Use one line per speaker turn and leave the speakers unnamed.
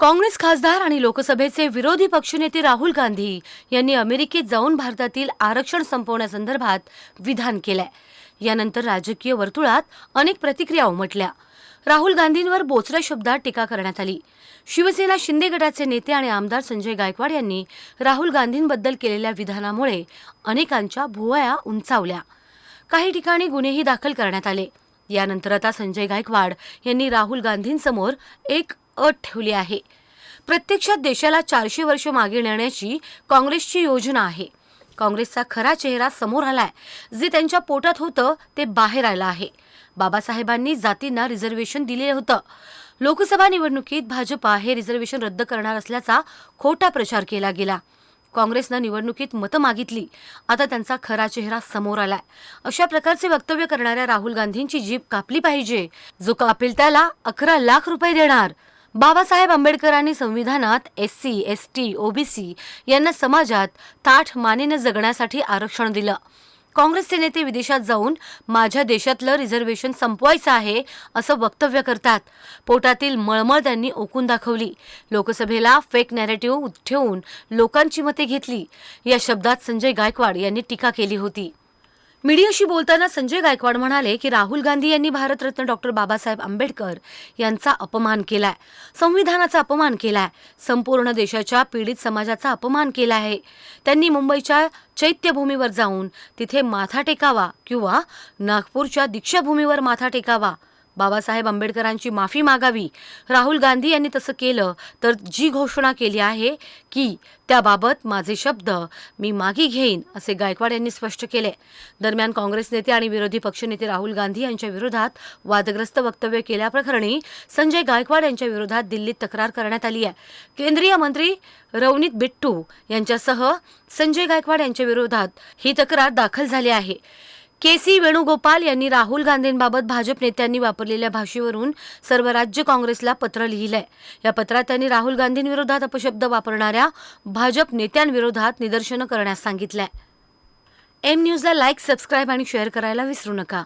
काँग्रेस खासदार आणि लोकसभेचे विरोधी पक्षनेते राहुल गांधी यांनी अमेरिकेत जाऊन भारतातील आरक्षण संपवण्यासंदर्भात विधान केलंय. यानंतर राजकीय वर्तुळात अनेक प्रतिक्रिया उमटल्या. राहुल गांधींवर बोचऱ्या शब्दात टीका करण्यात आली. शिवसेना शिंदे गटाचे नेते आणि आमदार संजय गायकवाड यांनी राहुल गांधींबद्दल केलेल्या विधानामुळे अनेकांच्या भुवया उंचावल्या. काही ठिकाणी गुन्हेही दाखल करण्यात आले. यानंतर आता संजय गायकवाड यांनी राहुल गांधींसमोर एक अट ठेवली आहे. प्रत्यक्षात देशाला चारशे वर्ष मागे नेण्याची काँग्रेसची योजना आहे. काँग्रेसचा खरा चेहरा समोर आलाय. जे त्यांच्या पोटात होतं ते बाहेर आलं आहे. बाबासाहेबांनी जातींना रिझर्वेशन दिलेलं होतं. लोकसभा निवडणुकीत भाजपा हे रिझर्वेशन रद्द करणार असल्याचा खोटा प्रचार केला गेला. काँग्रेसनं निवडणुकीत मतं मागितली. आता त्यांचा खरा चेहरा समोर आलाय. अशा प्रकारचे वक्तव्य करणाऱ्या राहुल गांधींची जीभ कापली पाहिजे. जो कापेल त्याला अकरा लाख रुपये देणार. बाबासाहेब आंबेडकरांनी संविधानात S C S T OBC यांना समाजात ताठ मानेनं जगण्यासाठी आरक्षण दिलं. काँग्रेसचे नेते विदेशात जाऊन माझ्या देशातलं रिझर्वेशन संपवायचं आहे असं वक्तव्य करतात. पोटातील मळमळ त्यांनी ओकून दाखवली. लोकसभेला फेक नॅरेटिव्ह ठेवून लोकांची मते घेतली. या शब्दात संजय गायकवाड यांनी टीका केली होती. मीडियाशी बोलताना संजय गायकवाड म्हणाले की राहुल गांधी यांनी भारतरत्न डॉक्टर बाबासाहेब आंबेडकर यांचा अपमान केलाय. संविधानाचा अपमान केलाय. संपूर्ण देशाच्या पीडित समाजाचा अपमान केला आहे. त्यांनी मुंबईच्या चैत्यभूमीवर जाऊन तिथे माथा टेकावा किंवा नागपूरच्या दीक्षाभूमीवर माथा टेकावा. बाबासाहेब आंबेडकरांची माफी मागावी. राहुल गांधी यांनी तसं केलं तर जी घोषणा केली आहे की त्याबाबत माझे शब्द मी मागे घेईन असे गायकवाड यांनी स्पष्ट केले. दरम्यान काँग्रेस नेते आणि विरोधी पक्षनेते राहुल गांधी यांच्या विरोधात वादग्रस्त वक्तव्य केल्याप्रकरणी संजय गायकवाड यांच्या विरोधात दिल्लीत तक्रार करण्यात आली आहे. केंद्रीय मंत्री रवनीत बिट्टू यांच्यासह संजय गायकवाड यांच्या विरोधात ही तक्रार दाखल झाली आहे. के सी वेणुगोपाल यांनी राहुल गांधींबाबत भाजप नेत्यांनी वापरलेल्या भाषेवरून सर्व राज्य काँग्रेसला पत्र लिहिलंय. या पत्रात त्यांनी राहुल गांधींविरोधात अपशब्द वापरणाऱ्या भाजप नेत्यांविरोधात निदर्शनं करण्यास सांगितलंय. एम न्यूजला लाईक सबस्क्राईब आणि शेअर करायला विसरू नका.